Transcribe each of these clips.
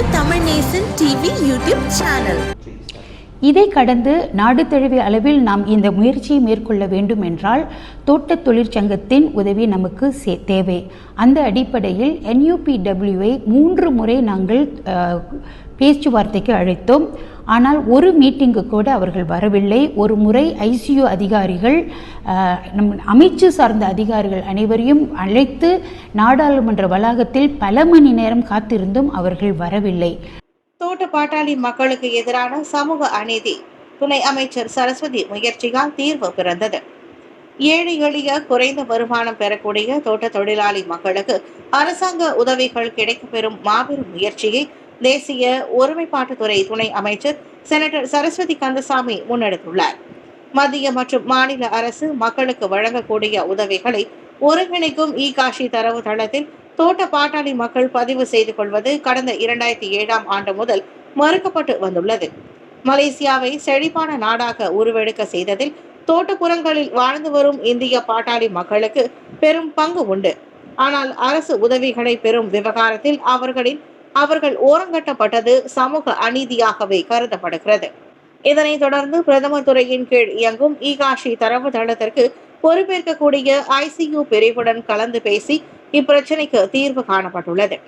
உங்கள் Tamil Nesan TV YouTube channel. இதை கடந்து நாடு தழுவிய அளவில் நாம் இந்த முயற்சியை மேற்கொள்ள வேண்டும் என்றால் தோட்ட தொழிற்சங்கத்தின் உதவி நமக்கு சே தேவை. அந்த அடிப்படையில் என்யூபிடபிள்யூவை மூன்று முறை நாங்கள் பேச்சுவார்த்தைக்கு அழைத்தோம். ஆனால் ஒரு மீட்டிங்கு கூட அவர்கள் வரவில்லை. ஒரு முறை ஐசியு அதிகாரிகள் நம் அமைச்சு சார்ந்த அதிகாரிகள் அனைவரையும் அழைத்து நாடாளுமன்ற வளாகத்தில் பல மணி நேரம் காத்திருந்தும் அவர்கள் வரவில்லை. தோட்ட பாட்டாளி மக்களுக்கு எதிரான சமூக அநீதி. துணை அமைச்சர் சரஸ்வதி முயற்சியால் தீர்வு பிறந்தது. ஏழை எளிய குறைந்த வருமானம் பெறக்கூடிய தோட்ட தொழிலாளி மக்களுக்கு அரசாங்க உதவிகள் கிடைக்கப்பெறும் மாபெரும் முயற்சியை தேசிய ஒருமைப்பாட்டுத்துறை துணை அமைச்சர் செனட்டர் சரஸ்வதி கந்தசாமி முன்னெடுத்துள்ளார். மத்திய மற்றும் மாநில அரசு மக்களுக்கு வழங்கக்கூடிய உதவிகளை ஒருங்கிணைக்கும் இ காஷி தரவு தளத்தில் தோட்ட பாட்டாளி மக்கள் பதிவு செய்து கொள்வது கடந்த இரண்டாயிரத்தி ஏழாம் ஆண்டு முதல் மறுக்கப்பட்டு வந்துள்ளது. மலேசியாவை செழிப்பான நாடாக உருவெடுக்க செய்ததில் தோட்டப்புறங்களில் வாழ்ந்து வரும் இந்திய பாட்டாளி மக்களுக்கு பெரும் பங்கு உண்டு. ஆனால் அரசு உதவிகளை பெறும் விவகாரத்தில் அவர்களின் அவர்கள் ஓரங்கட்டப்பட்டது சமூக அநீதியாகவே கருதப்படுகிறது. இதனைத் தொடர்ந்து பிரதமர் துறையின் கீழ் இயங்கும் ஈகாஷி தரவு தளத்திற்கு பொறுப்பேற்கக்கூடிய ஐசியு பிரிவுடன் கலந்து பேசி இப்பிரச்சினைக்கு தீர்வு காணப்பட்டுள்ளது.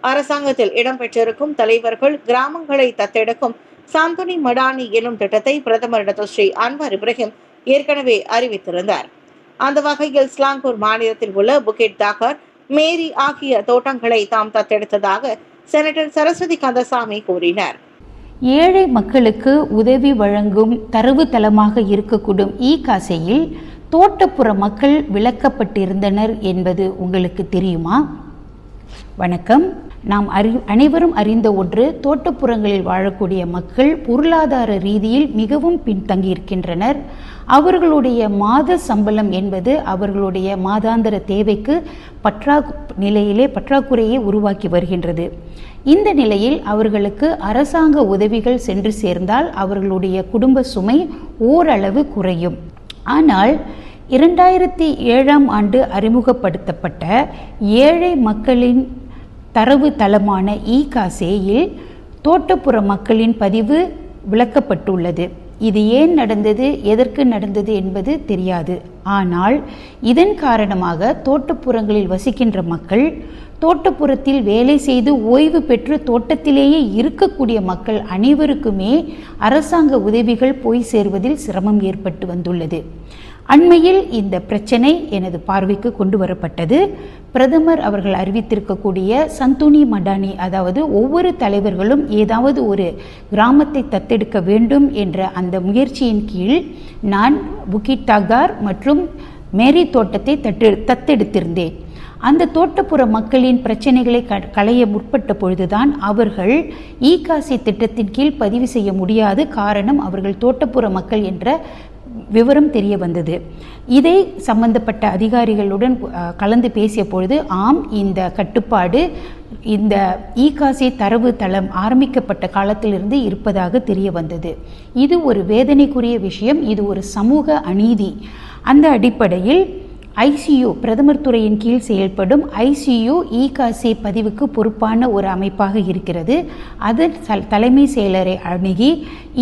அரசாங்கத்தில் இடம்பெற்றிருக்கும் தலைவர்கள் கிராமங்களை தத்தெடுக்கும் சாந்தோனி மடானி எனும் திட்டத்தை பிரதமர் டாக்டர் ஸ்ரீ அன்வர் இப்ராஹிம் ஏற்கனவே அறிவித்திருந்தார். அந்த வகையில் ஸ்லாங்கூர் மாநிலத்தில் உள்ள புகேட் தாக்கர் மேரி ஆகிய தோட்டங்களை தாம் தத்தெடுத்ததாக செனட்டர் சரஸ்வதி கந்தசாமி கூறினார். ஏழை மக்களுக்கு உதவி வழங்கும் தரவுத்தளமாக இருக்கக்கூடும் இ காசையில் தோட்டப்புற மக்கள் விளக்கப்பட்டிருந்தனர் என்பது உங்களுக்கு தெரியுமா? வணக்கம். நாம் அறி அனைவரும் அறிந்த ஒன்று தோட்டப்புறங்களில் வாழக்கூடிய மக்கள் பொருளாதார ரீதியில் மிகவும் பின்தங்கியிருக்கின்றனர். அவர்களுடைய மாத சம்பளம் என்பது அவர்களுடைய மாதாந்திர தேவைக்கு பற்றா நிலையிலே பற்றாக்குறையை உருவாக்கி வருகின்றது. இந்த நிலையில் அவர்களுக்கு அரசாங்க உதவிகள் சென்று சேர்ந்தால் அவர்களுடைய குடும்ப சுமை ஓரளவு குறையும். ஆனால் இரண்டாயிரத்தி ஏழாம் ஆண்டு அறிமுகப்படுத்தப்பட்ட ஏழை மக்களின் தரவு தளமான இ காசேயில் தோட்டப்புற மக்களின் பதிவு விளக்கப்பட்டுள்ளது. இது ஏன் நடந்தது? எதற்கு நடந்தது என்பது தெரியாது. ஆனால் இதன் காரணமாக தோட்டப்புறங்களில் வசிக்கின்ற மக்கள் தோட்டப்புறத்தில் வேலை செய்து ஓய்வு பெற்று தோட்டத்திலேயே இருக்கக்கூடிய மக்கள் அனைவருக்குமே அரசாங்க உதவிகள் போய் சேர்வதில் சிரமம் ஏற்பட்டு வந்துள்ளது. அண்மையில் இந்த பிரச்சனை எனது பார்வைக்கு கொண்டு வரப்பட்டது. பிரதமர் அவர்கள் அறிவித்திருக்கக்கூடிய சந்துனி மடானி அதாவது ஒவ்வொரு தலைவர்களும் ஏதாவது ஒரு கிராமத்தை தத்தெடுக்க வேண்டும் என்ற அந்த முயற்சியின் கீழ் நான் புகிட் தாகார் மற்றும் மேரி தோட்டத்தை தட்டு தத்தெடுத்திருந்தேன். அந்த தோட்டப்புற மக்களின் பிரச்சனைகளை க களைய முற்பட்ட பொழுதுதான் அவர்கள் இ காசி திட்டத்தின் கீழ் பதிவு செய்ய முடியாது காரணம் அவர்கள் தோட்டப்புற மக்கள் என்ற விவரம் தெரிய வந்தது. இதை சம்பந்தப்பட்ட அதிகாரிகளுடன் கலந்து பேசிய பொழுது ஆம் இந்த கட்டுப்பாடு இந்த இ தரவு தளம் ஆரம்பிக்கப்பட்ட காலத்திலிருந்து இருப்பதாக தெரிய வந்தது. இது ஒரு வேதனைக்குரிய விஷயம். இது ஒரு சமூக அநீதி. அந்த அடிப்படையில் ஐசியு பிரதமர் துறையின் கீழ் செயல்படும் ஐசியு இ பதிவுக்கு பொறுப்பான ஒரு அமைப்பாக இருக்கிறது. அதன் தலைமை செயலரை அணுகி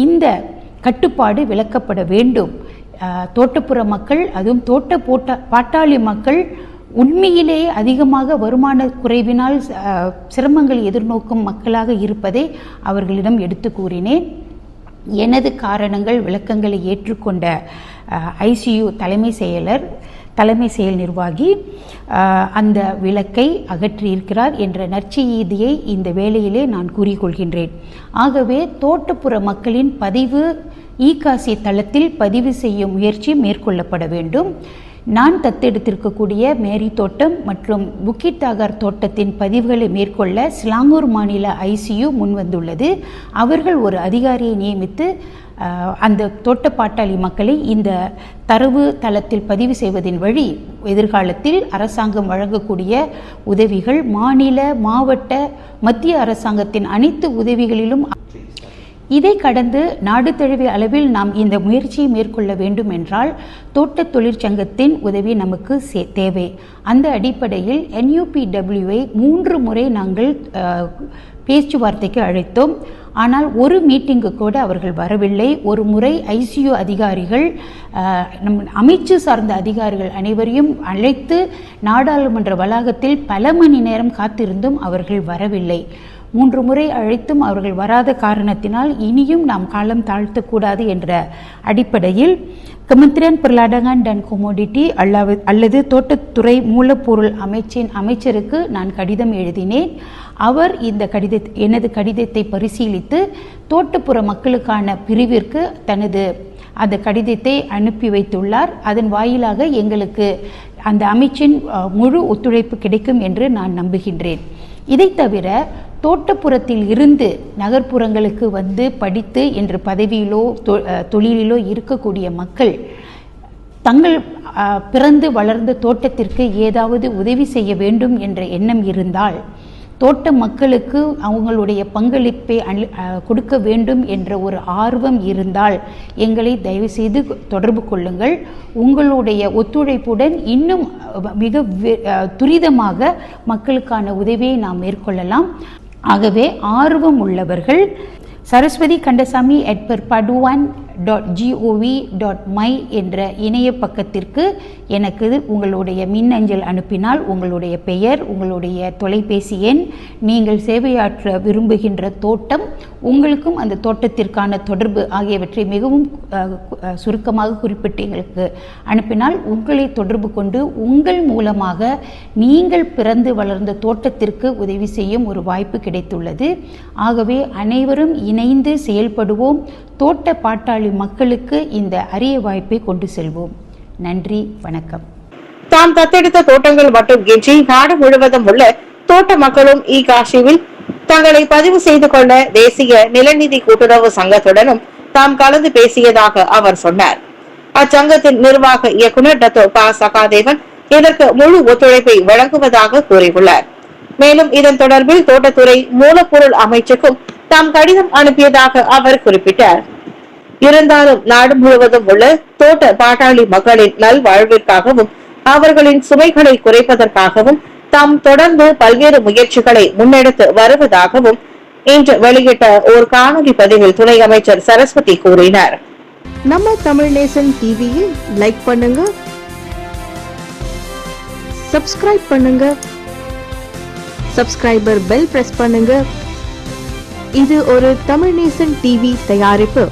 இந்த கட்டுப்பாடு விளக்கப்பட வேண்டும். தோட்டப்புற மக்கள் அதுவும் தோட்ட போட்ட பாட்டாளி மக்கள் உண்மையிலேயே அதிகமாக வருமான குறைவினால் சிரமங்கள் எதிர்நோக்கும் மக்களாக இருப்பதை அவர்களிடம் எடுத்து கூறினேன். எனது காரணங்கள் விளக்கங்களை ஏற்றுக்கொண்ட ஐசியு தலைமை செயலர் தலைமை செயல் நிர்வாகி அந்த விளக்கை அகற்றியிருக்கிறார் என்ற நற்செய்தியை இந்த வேளையிலே நான் கூறிக்கொள்கின்றேன். ஆகவே தோட்டப்புற மக்களின் பதிவு ஈகாசி தளத்தில் பதிவு செய்யும் முயற்சி மேற்கொள்ளப்பட வேண்டும். நான் தத்தெடுத்திருக்கக்கூடிய மேரி தோட்டம் மற்றும் புக்கிட் தாகார் தோட்டத்தின் பதிவுகளை மேற்கொள்ள சிலாங்கூர் மாநில ஐசியு முன்வந்துள்ளது. அவர்கள் ஒரு அதிகாரியை நியமித்து அந்த தோட்ட பாட்டாளி மக்களை இந்த தரவு தளத்தில் பதிவு செய்வதின் வழி எதிர்காலத்தில் அரசாங்கம் வழங்கக்கூடிய உதவிகள் மாநில மாவட்ட மத்திய அரசாங்கத்தின் அனைத்து உதவிகளிலும் இதை கடந்து நாடு தழுவிய அளவில் நாம் இந்த முயற்சியை மேற்கொள்ள வேண்டும் என்றால் தோட்ட தொழிற்சங்கத்தின் உதவி நமக்கு சே தேவை. அந்த அடிப்படையில் என்யூபிடபிள்யூவை மூன்று முறை நாங்கள் பேச்சுவார்த்தைக்கு அழைத்தோம். ஆனால் ஒரு மீட்டிங்கு கூட அவர்கள் வரவில்லை. ஒரு முறை ஐசியு அதிகாரிகள் நம் அமைச்சு சார்ந்த அதிகாரிகள் அனைவரையும் அழைத்து நாடாளுமன்ற வளாகத்தில் பல மணி நேரம் காத்திருந்தும் அவர்கள் வரவில்லை. மூன்று முறை அழைத்தும் அவர்கள் வராத காரணத்தினால் இனியும் நாம் காலம் தாழ்த்தக்கூடாது என்ற அடிப்படையில் கெமந்திரியன் பிரலாடகன் அண்ட் கொமோடிட்டி அல்லது அல்லது தோட்டத்துறை மூலப்பொருள் அமைச்சின் அமைச்சருக்கு நான் கடிதம் எழுதினேன். அவர் இந்த கடித எனது கடிதத்தை பரிசீலித்து தோட்டப்புற மக்களுக்கான பிரிவிற்கு தனது அந்த கடிதத்தை அனுப்பி வைத்துள்ளார். அதன் வாயிலாக எங்களுக்கு அந்த அமைச்சின் முழு ஒத்துழைப்பு கிடைக்கும் என்று நான் நம்புகின்றேன். இதை தவிர தோட்டப்புறத்தில் இருந்து நகர்ப்புறங்களுக்கு வந்து படித்து என்று பதவியிலோ தொ- தொழிலிலோ இருக்கக்கூடிய மக்கள் தங்கள் பிறந்து வளர்ந்த தோட்டத்திற்கு ஏதாவது உதவி செய்ய வேண்டும் என்ற எண்ணம் இருந்தால் தோட்ட மக்களுக்கு அவங்களுடைய பங்களிப்பை கொடுக்க வேண்டும் என்ற ஒரு ஆர்வம் இருந்தால் எங்களை தயவுசெய்து தொடர்பு கொள்ளுங்கள். உங்களுடைய ஒத்துழைப்புடன் இன்னும் மிக துரிதமாக மக்களுக்கான உதவியை நாம் மேற்கொள்ளலாம். ஆகவே ஆர்வம் உள்ளவர்கள் Saraswathi Kandasamy at paduvan dot gov dot my என்ற இணைய பக்கத்திற்கு எனக்கு உங்களுடைய மின்னஞ்சல் அனுப்பினால் உங்களுடைய பெயர் உங்களுடைய தொலைபேசி எண் நீங்கள் சேவையாற்ற விரும்புகின்ற தோட்டம் உங்களுக்கும் அந்த தோட்டத்திற்கான தொடர்பு ஆகியவற்றை மிகவும் சுருக்கமாக குறிப்பிட்டு எங்களுக்கு அனுப்பினால் உங்களை தொடர்பு கொண்டு உங்கள் மூலமாக நீங்கள் பிறந்து வளர்ந்த தோட்டத்திற்கு உதவி செய்யும் ஒரு வாய்ப்பு கிடைத்துள்ளது. ஆகவே அனைவரும் இணைந்து செயல்படுவோம். தோட்ட பாட்டாளி மக்களுக்கு இந்த அரிய வாய்ப்பை கொண்டு செல்வோம். நன்றி வணக்கம். தாம் தத்தெடுத்த தோட்டங்கள் மட்டுமின்றி நாடு முழுவதும் உள்ள தோட்ட மக்களும் இ காஷிவில் தங்களை பதிவு செய்து கொண்ட தேசிய நிலநிதி கூட்டுறவு சங்கத்துடனும் தாம் கலந்து பேசியதாக அவர் சொன்னார். அச்சங்கத்தின் நிர்வாக இயக்குனர் டத்தோ ப. சகாதேவன் இதற்கு முழு ஒத்துழைப்பை வழங்குவதாக கூறியுள்ளார். மேலும் இதன் தொடர்பில் தோட்டத்துறை மூலப்பொருள் அமைச்சுக்கும் தாம் கடிதம் அனுப்பியதாக அவர் குறிப்பிட்டார். இருந்தாலும் நாடு முழுவதும் உள்ள தோட்ட பாட்டாளி மக்களின் நல்வாழ்விற்காகவும் அவர்களின் சுமைகளை குறைப்பதற்காகவும் தாம் தொடர்ந்து பல்வேறு முயற்சிகளை முன்னெடுத்து வருவதாகவும் இன்று வெளியிட்ட ஒரு காணொலி பதிவில் துணை அமைச்சர் சரஸ்வதி கூறினார். நம்ம தமிழ் நேசன் டிவியில் லைக் பண்ணுங்க. சப்ஸ்கிரைப் பண்ணுங்க. சப்ஸ்கிரைபர் பெல் பிரஸ் பண்ணுங்க. இது ஒரு தமிழ் நேசன் டிவி தயாரிப்பு.